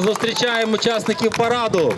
Зустрічаємо учасників параду.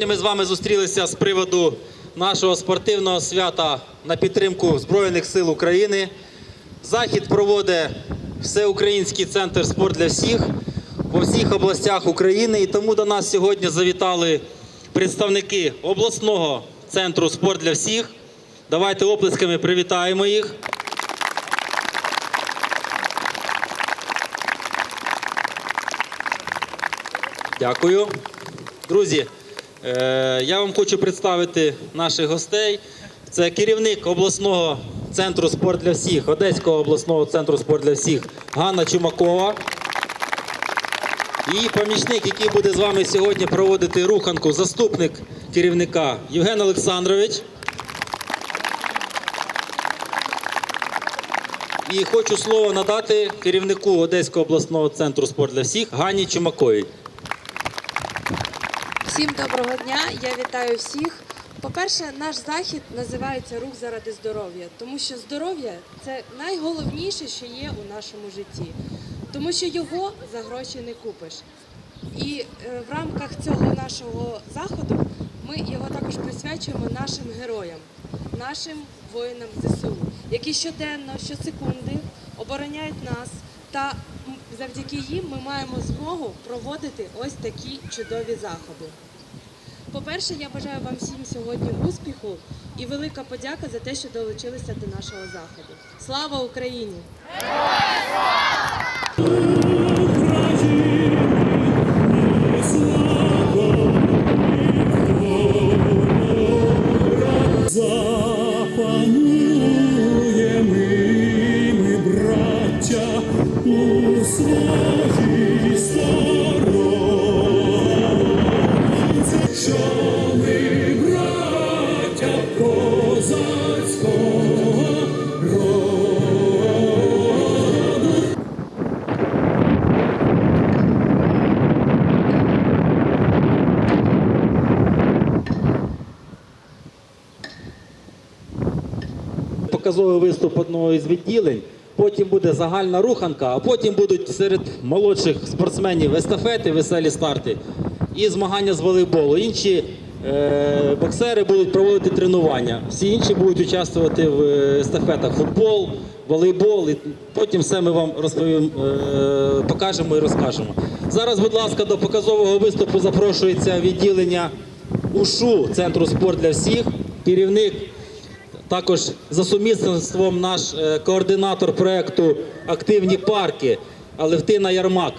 Сьогодні ми з вами зустрілися з приводу нашого спортивного свята на підтримку Збройних сил України. Захід проводить Всеукраїнський центр спорт для всіх по всіх областях України. І тому до нас сьогодні завітали представники обласного центру спорт для всіх. Давайте оплесками привітаємо їх. Дякую. Друзі, я вам хочу представити наших гостей. Це керівник обласного центру спорт для всіх, Одеського обласного центру спорт для всіх Ганна Чумакова. І помічник, який буде з вами сьогодні проводити руханку, заступник керівника Євген Олександрович. І хочу слово надати керівнику Одеського обласного центру спорт для всіх Ганні Чумаковій. Всім доброго дня! Я вітаю всіх. По-перше, наш захід називається Рух заради здоров'я, тому що здоров'я це найголовніше, що є у нашому житті, тому що його за гроші не купиш. І е, в рамках цього нашого заходу ми його також присвячуємо нашим героям, нашим воїнам ЗСУ, які щоденно, щосекунди обороняють нас. Та завдяки їм ми маємо змогу проводити ось такі чудові заходи. По-перше, я бажаю вам всім сьогодні успіху і велика подяка за те, що долучилися до нашого заходу. Слава Україні! Показовий виступ одного із відділень. Потім буде загальна руханка, а потім будуть серед молодших спортсменів естафети, веселі старти і змагання з волейболу. Інші е, боксери будуть проводити тренування. Всі інші будуть участвувати в е, естафетах футбол, волейбол. І потім все ми вам розповім, е, покажемо і розкажемо. Зараз, будь ласка, до показового виступу запрошується відділення УШУ Центру спорт для всіх, керівник також за сумісництвом наш е, координатор проекту Активні парки Алевтина Ярмак.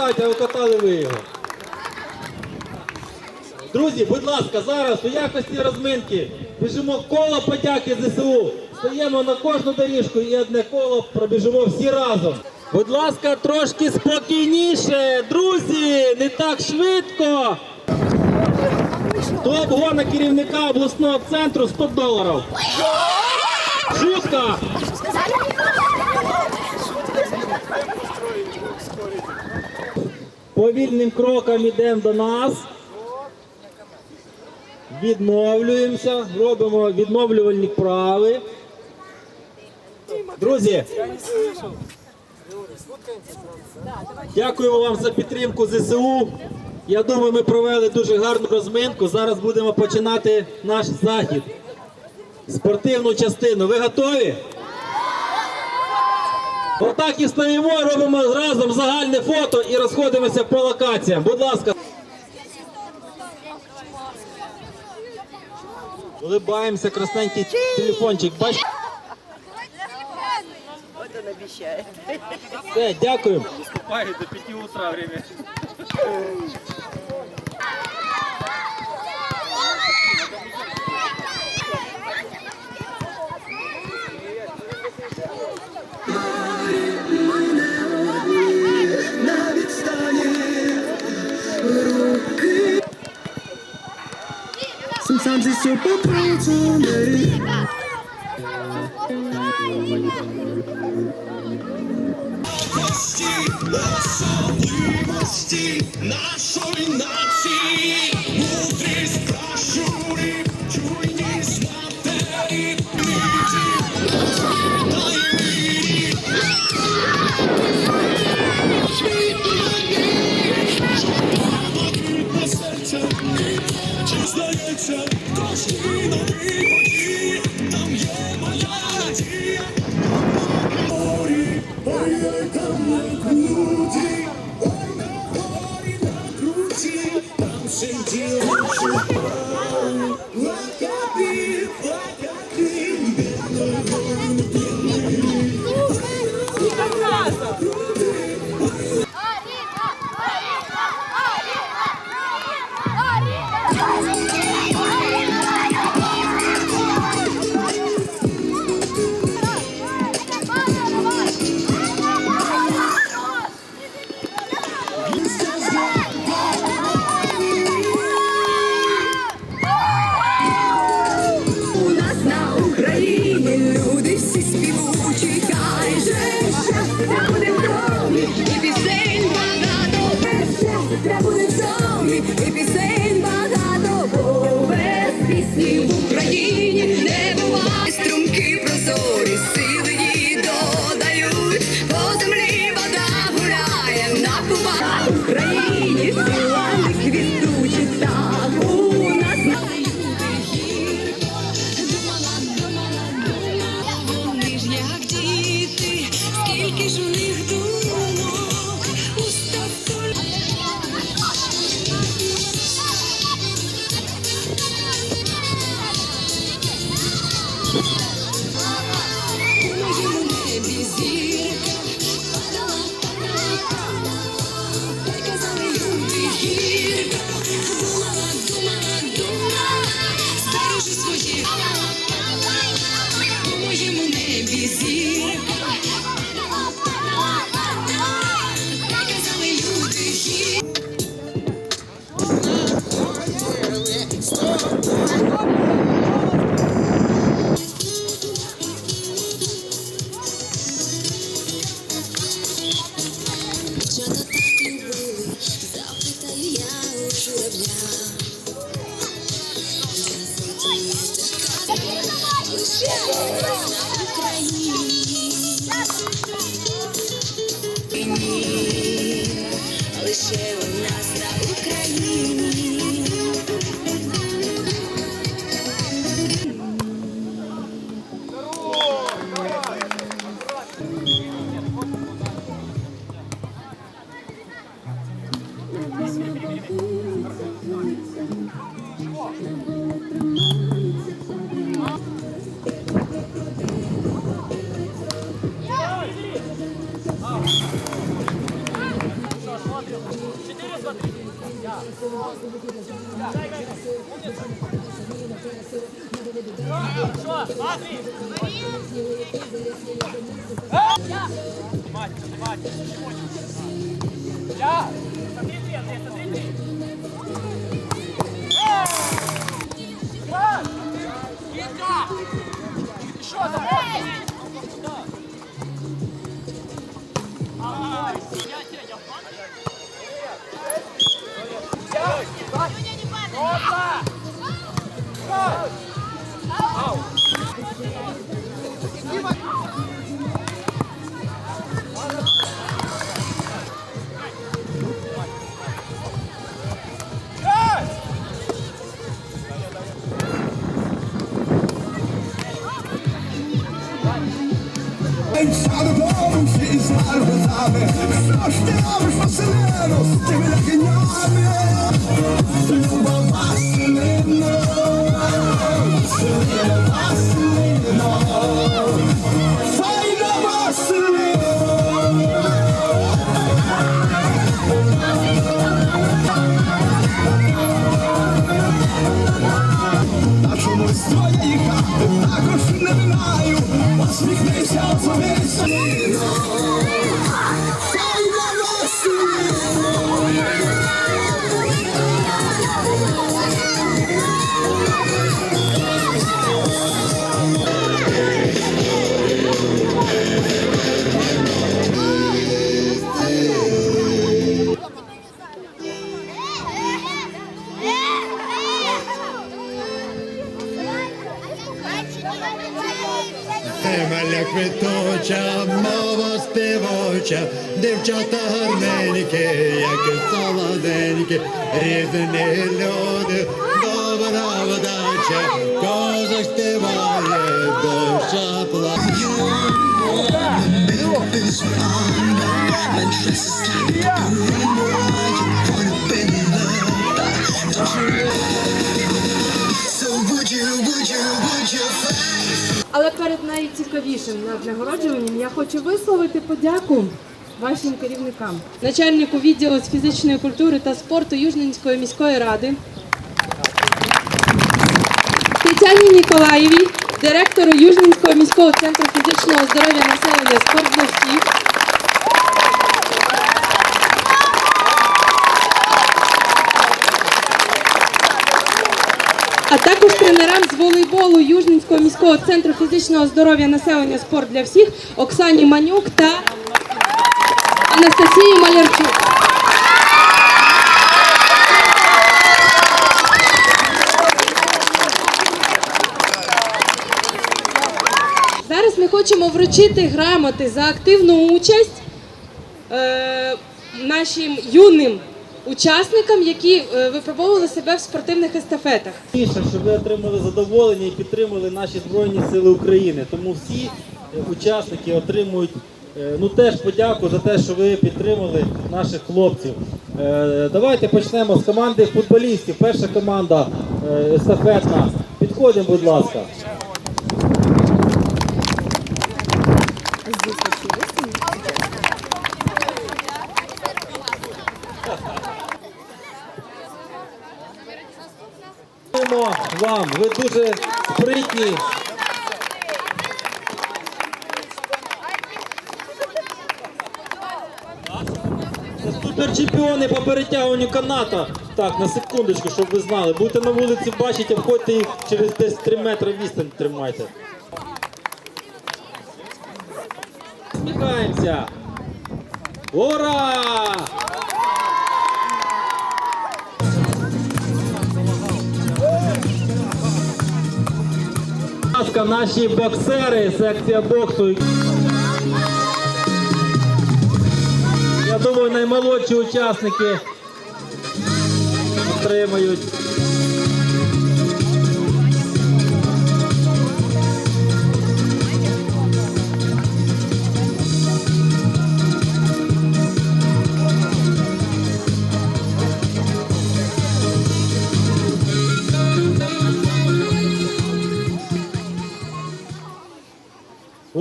Вас а ви його. Друзі, будь ласка, зараз у якості розминки біжимо коло подяки ЗСУ. Стаємо на кожну доріжку і одне коло пробіжимо всі разом. Будь ласка, трошки спокійніше, друзі, не так швидко. Топ гона керівника обласного центру 100 доларів. Шутка! Повільним кроком йдемо до нас. Відновлюємося, робимо відновлювальні вправи. Друзі, дякуємо вам за підтримку ЗСУ. Я думаю, ми провели дуже гарну розминку. Зараз будемо починати наш захід. Спортивну частину. Ви готові? Отак і стоїмо, робимо разом загальне фото і розходимося по локаціям. Будь ласка. Улибаємося, красненький телефончик. Бачите? Вот он обещает. Все, дякую. Выступает до 5 утра время. Sometimes it's super cold to me. Нашої нації, мудрість пращурів, чуйність матері, Чи Jackson, Ghost Nice. Yeah. Speak me, shout for me. Квітуча, мова співоча, дівчата гарненькі, як солоденькі, різні люди, добра вдача, козак співає, душа плаче. Найцікавішим нагороджуванням я хочу висловити подяку вашим керівникам, начальнику відділу з фізичної культури та спорту Южненської міської ради, Тетяні Ніколаєвій, директору Южненського міського центру фізичного здоров'я населення спорт для всіх. а також тренерам з волейболу Южненського міського центру фізичного здоров'я населення спорт для всіх Оксані Манюк та Анастасії Малярчук. Зараз ми хочемо вручити грамоти за активну участь е, нашим юним учасникам, які е, випробовували себе в спортивних естафетах. Більше, щоб ви отримали задоволення і підтримали наші Збройні Сили України. Тому всі е, учасники отримують е, ну теж подяку за те, що ви підтримали наших хлопців. Е, Давайте почнемо з команди футболістів. Перша команда е, естафетна. Підходимо, будь ласка. Дякуємо вам. Ви дуже спритні. Суперчемпіони по перетягуванню каната. Так, на секундочку, щоб ви знали. Будете на вулиці бачити, обходьте їх через десь 3 метри відстань тримайте. Сміхаємося. Ура! Ласка, наші боксери, секція боксу. Я думаю, наймолодші учасники отримають.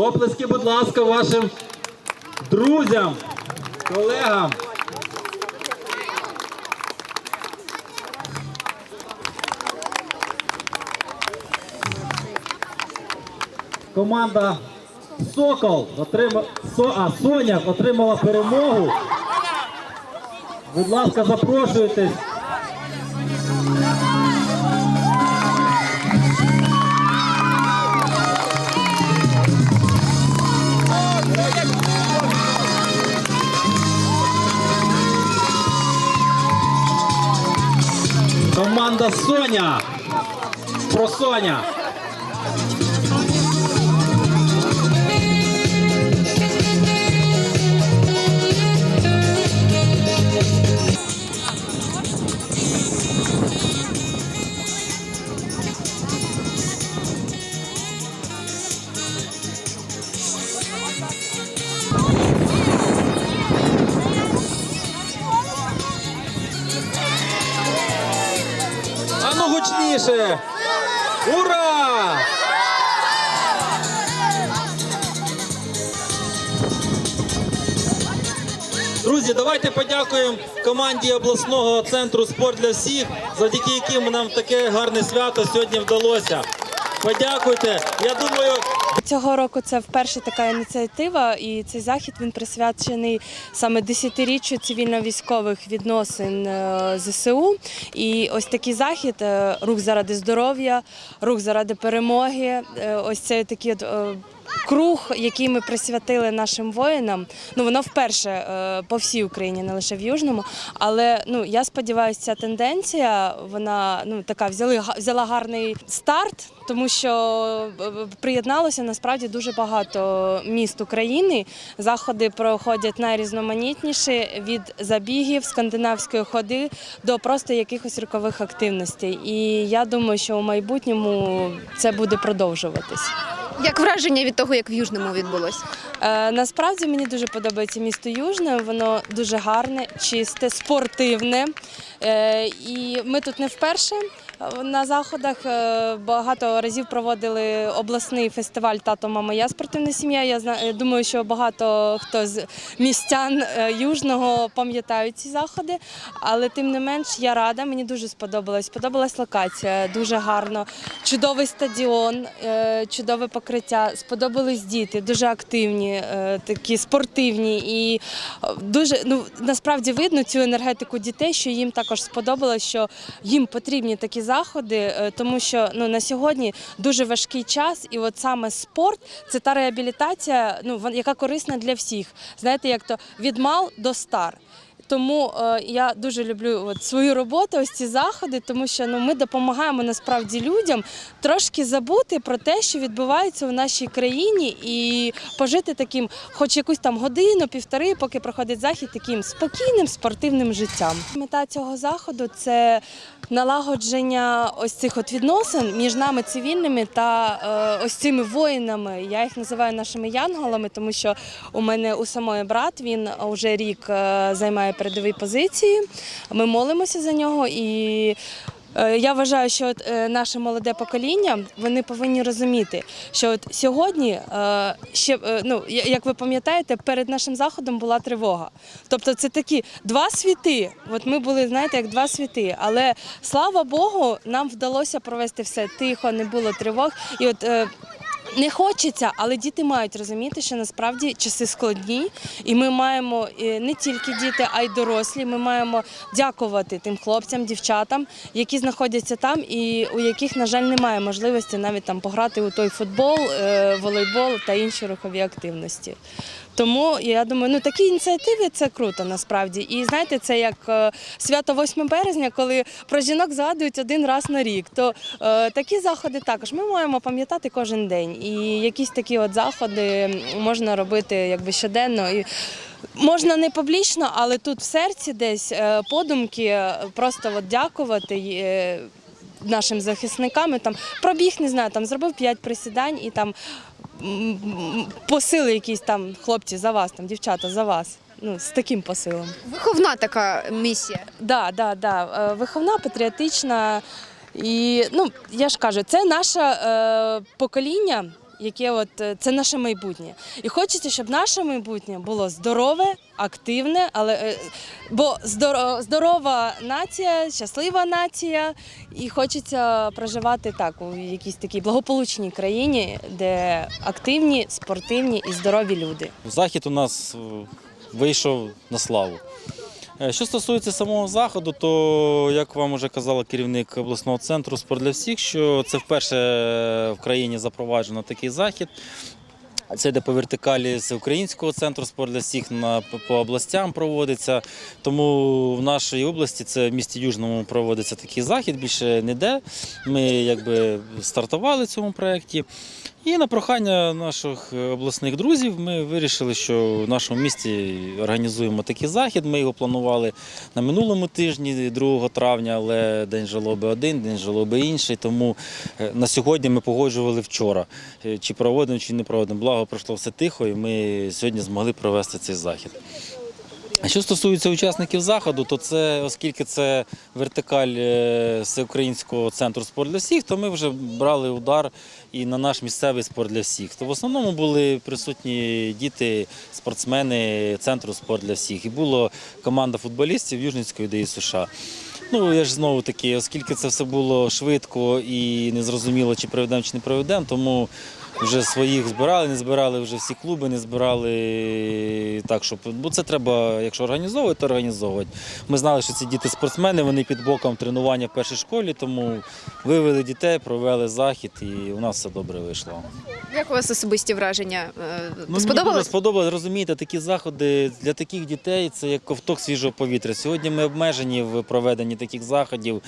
Оплески, будь ласка, вашим друзям, колегам. Команда Сокол отримала Соня отримала перемогу. Будь ласка, запрошуйтесь. Соня. Про Соня. Гучніше! Ура! Друзі, давайте подякуємо команді обласного центру спорт для всіх, завдяки яким нам таке гарне свято сьогодні вдалося. Подякуйте. Я думаю, Цього року це вперше така ініціатива, і цей захід він присвячений саме десятиріччю цивільно-військових відносин е, ЗСУ. І ось такий захід е, рух заради здоров'я, рух заради перемоги. е, Ось це такий от. Круг, який ми присвятили нашим воїнам, ну воно вперше по всій Україні, не лише в Южному. Але ну я сподіваюся, ця тенденція вона ну така взяли взяла гарний старт, тому що е, приєдналося насправді дуже багато міст України. Заходи проходять найрізноманітніші від забігів, скандинавської ходи до просто якихось рукових активностей. І я думаю, що у майбутньому це буде продовжуватись. Як враження від того, як в Южному відбулось? Е, насправді мені дуже подобається місто Южне. Воно дуже гарне, чисте, спортивне. Е, і ми тут не вперше. На заходах е, багато разів проводили обласний фестиваль Тато, мама, я спортивна сім'я. Я думаю, що багато хто з містян е, Южного пам'ятають ці заходи. Але тим не менш я рада, мені дуже сподобалось. Сподобалась локація, дуже гарно. Чудовий стадіон, е, чудове покриття. Сподобались діти, дуже активні, такі спортивні і дуже ну насправді видно цю енергетику дітей, що їм також сподобалось, що їм потрібні такі заходи, е, тому що ну на сьогодні дуже важкий час, і от саме спорт це та реабілітація, ну яка корисна для всіх. Знаєте, як то від мал до стар. Тому е, я дуже люблю от, свою роботу, ось ці заходи, тому що ну, ми допомагаємо насправді людям трошки забути про те, що відбувається у нашій країні, і пожити таким, хоч якусь там годину, півтори, поки проходить захід, таким спокійним спортивним життям. Мета цього заходу це налагодження ось цих от відносин між нами цивільними та е, ось цими воїнами. Я їх називаю нашими янголами, тому що у мене у самої брат він вже рік е, займає передові позиції. Ми молимося за нього і. е, Я вважаю, що е, наше молоде покоління вони повинні розуміти, що от сьогодні е, ще ну як ви пам'ятаєте, перед нашим заходом була тривога. Тобто, це такі два світи. От ми були, знаєте, як два світи. Але слава Богу, нам вдалося провести все тихо, не було тривог. І от не хочеться, але діти мають розуміти, що насправді часи складні, і ми маємо е, не тільки діти, а й дорослі. Ми маємо дякувати тим хлопцям, дівчатам, які знаходяться там, і у яких, на жаль, немає можливості навіть там пограти у той футбол, е, волейбол та інші рухові активності. Тому я думаю, ну такі ініціативи це круто насправді. І знаєте, це як е, свято 8 березня, коли про жінок згадують один раз на рік. То е, такі заходи також ми маємо пам'ятати кожен день. І якісь такі от заходи можна робити якби щоденно. І Можна не публічно, але тут в серці десь е, подумки е, просто от дякувати нашим захисникам. Там пробіг, не знаю, там зробив 5 присідань і там посили якісь там хлопці за вас, там дівчата за вас. Ну, з таким посилом. Виховна така місія. Да, да, да. Е, Виховна, патріотична. І ну, я ж кажу, це наше е, покоління, яке от е, це наше майбутнє. І хочеться, щоб наше майбутнє було здорове, активне, але е, бо здоро- здорова нація, щаслива нація, і хочеться проживати так у якійсь такій благополучній країні, де активні, спортивні і здорові люди. Захід у нас е, вийшов на славу. Е, Що стосується самого заходу, то як вам вже казала керівник обласного центру спорт для всіх, що це вперше в країні запроваджено такий захід. Це йде по вертикалі з українського центру спорт для всіх на по областям проводиться. Тому в нашій області це в місті Южному проводиться такий захід. Більше ніде. Ми якби стартували в цьому проєкті. І на прохання наших обласних друзів ми вирішили, що в нашому місті організуємо такий захід. Ми його планували на минулому тижні, 2 травня, але день жалоби один, день жалоби інший. Тому е, на сьогодні ми погоджували вчора, е, чи проводимо, чи не проводимо. Благо пройшло все тихо, і ми сьогодні змогли провести цей захід. Що стосується учасників заходу, то це, оскільки це вертикаль е, всеукраїнського центру спорт для всіх, то ми вже брали удар і на наш місцевий спорт для всіх. То в основному були присутні діти, спортсмени центру спорт для всіх. І була команда футболістів Южницької ДІ США. Ну, я ж знову таки, оскільки це все було швидко і незрозуміло, чи проведемо, чи не проведемо, тому вже своїх збирали, не збирали вже всі клуби, не збирали так, щоб. Бо це треба, якщо організовувати, то організовувати. Ми знали, що ці діти спортсмени, вони під боком тренування в першій школі, тому вивели дітей, провели захід і у нас все добре вийшло. Як у вас особисті враження? Е, Ну, Сподобалось? сподобалось, розумієте, такі заходи для таких дітей це як ковток свіжого повітря. Сьогодні ми обмежені в проведенні таких заходів.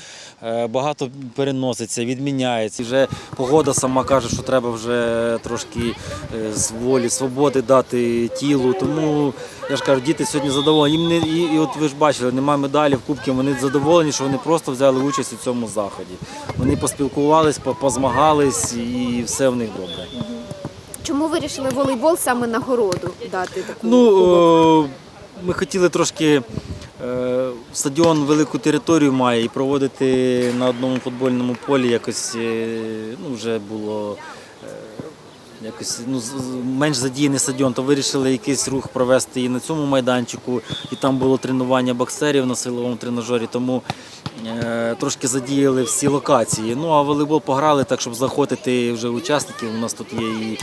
Е, Багато переноситься, відміняється. Вже погода сама каже, що треба вже трошки е, з волі, свободи дати тілу. Тому я ж кажу, діти сьогодні задоволені. Їм не і, і от ви ж бачили, немає медалів, кубків. Вони задоволені, що вони просто взяли участь у цьому заході. Вони поспілкувались, позмагались і все в них добре. Чому вирішили волейбол саме нагороду дати таку? Ну, о, ми хотіли трошки. е, Стадіон велику територію має і проводити на одному футбольному полі якось е, ну, вже було е, якось ну, менш задіяний стадіон, то вирішили якийсь рух провести і на цьому майданчику, і там було тренування боксерів на силовому тренажері, тому е, трошки задіяли всі локації. Ну а волейбол пограли так, щоб захотити вже учасників. У нас тут є і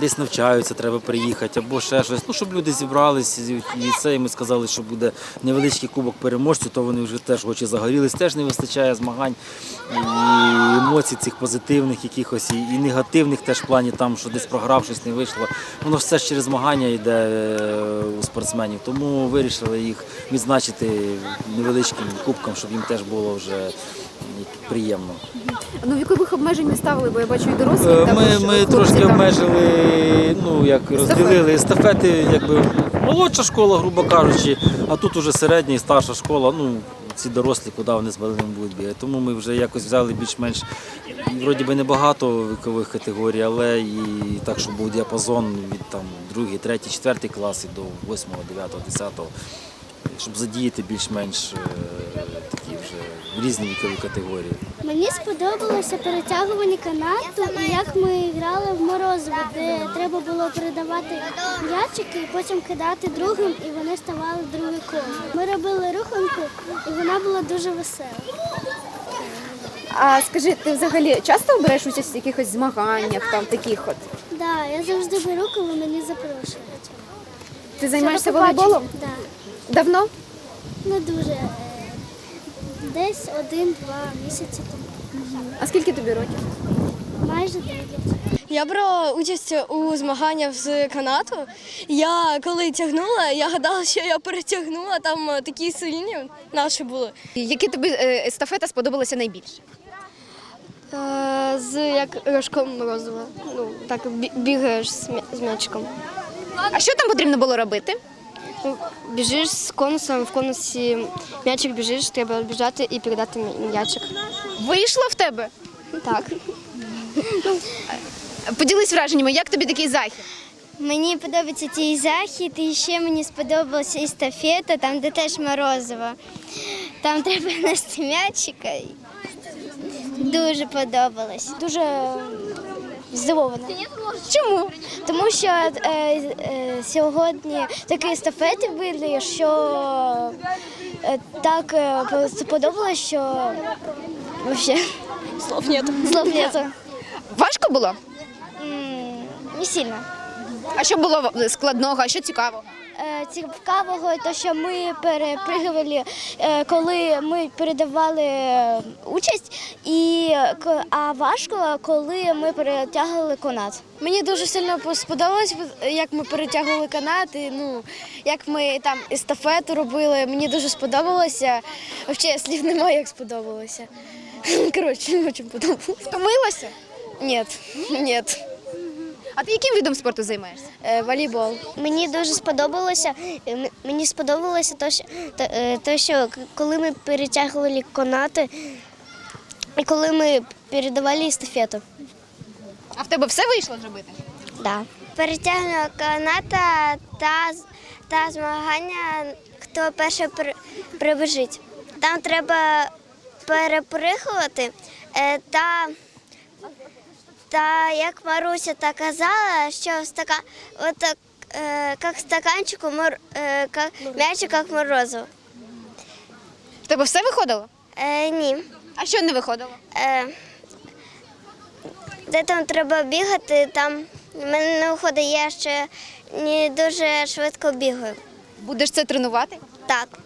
десь навчаються, треба приїхати, або ще щось. Ну, щоб люди зібрались і це, і ми сказали, що буде невеличкий кубок переможців, то вони вже теж очі загорілись, теж не вистачає змагань і емоцій цих позитивних якихось, і, і негативних теж в плані там, що десь програв, щось не вийшло. Воно все ж через змагання йде е, у спортсменів. Тому вирішили їх відзначити невеличким кубком, щоб їм теж було вже приємно. Ну, вікових обмежень не ставили, бо я бачу і дорослі. Е, також Ми, ми хлопці трошки там. обмежили, ну як розділили естафети, якби молодша школа, грубо кажучи, а тут уже середня і старша школа. Ну ці дорослі, куди вони з малим будуть бігати. Тому ми вже якось взяли більш-менш вроді би небагато вікових категорій, але і так, щоб був діапазон від там другий, третій, четвертий клас і до восьмого, дев'ятого, десятого, щоб задіяти більш-менш е, такі вже різні вікові категорії. Мені сподобалося перетягування канату і як ми грали в морозиво, де треба було передавати м'ячики і потім кидати другим, і вони ставали в. Ми робили руханку, і вона була дуже весела. А скажи, ти взагалі часто береш участь в якихось змаганнях, там таких от? Да, я завжди беру, коли мені запрошують. Ти займаєшся волейболом? Да. Давно? Не дуже. е, Десь один-два місяці тому. А скільки тобі років? Майже 9. Я брала участь у змаганнях з канату. Я коли тягнула, я гадала, що я перетягнула. Там е, такі сильні наші були. Які тобі е, естафета сподобалася найбільше? З як рожком морозива. Ну так бігаєш з м'я- з м'ячиком. А що там потрібно було робити? Біжиш з конусом, в конусі м'ячик біжиш, треба біжати і передати м'ячик. Вийшло в тебе? Так. Поділись враженнями, як тобі такий захід? Мені подобається цей захід, і ще мені сподобалася естафета, там де теж морозиво. Там треба нести м'ячика. Дуже подобалось. Дуже здивована. Чому? Тому що е, е, сьогодні такі естафети були, що е, так е, сподобалось, що вообще Слов нет. слов нету. Важко було? М, Не сильно. А що було складного, а що цікавого? Е, Цікавого, то що ми перепригували, е, коли ми передавали е, участь, і а важко, коли ми перетягували канат. Мені дуже сильно сподобалось, як ми перетягували канати, ну як ми там естафету робили. Мені дуже сподобалося. Взагалі слів немає, як сподобалося. Коротше, не дуже подобалося. Втомилася? Ні, ні. А ти яким видом спорту займаєшся? Е, волейбол. Мені дуже сподобалося. е, Мені сподобалося то, що, то, е, що коли ми перетягували канати, і коли ми передавали естафету. А в тебе все вийшло зробити? Да. Перетягнення каната та, та змагання, хто перше при- прибіжить. Там треба перепригувати е, та, та як Маруся та казала, що стака, от так, е, як стаканчику, мор, е, як, м'ячик, як морозиво. В тебе все виходило? Е, ні. А що не виходило? Е, де там треба бігати, там в мене не виходить, я ще не дуже швидко бігаю. Будеш це тренувати? Так.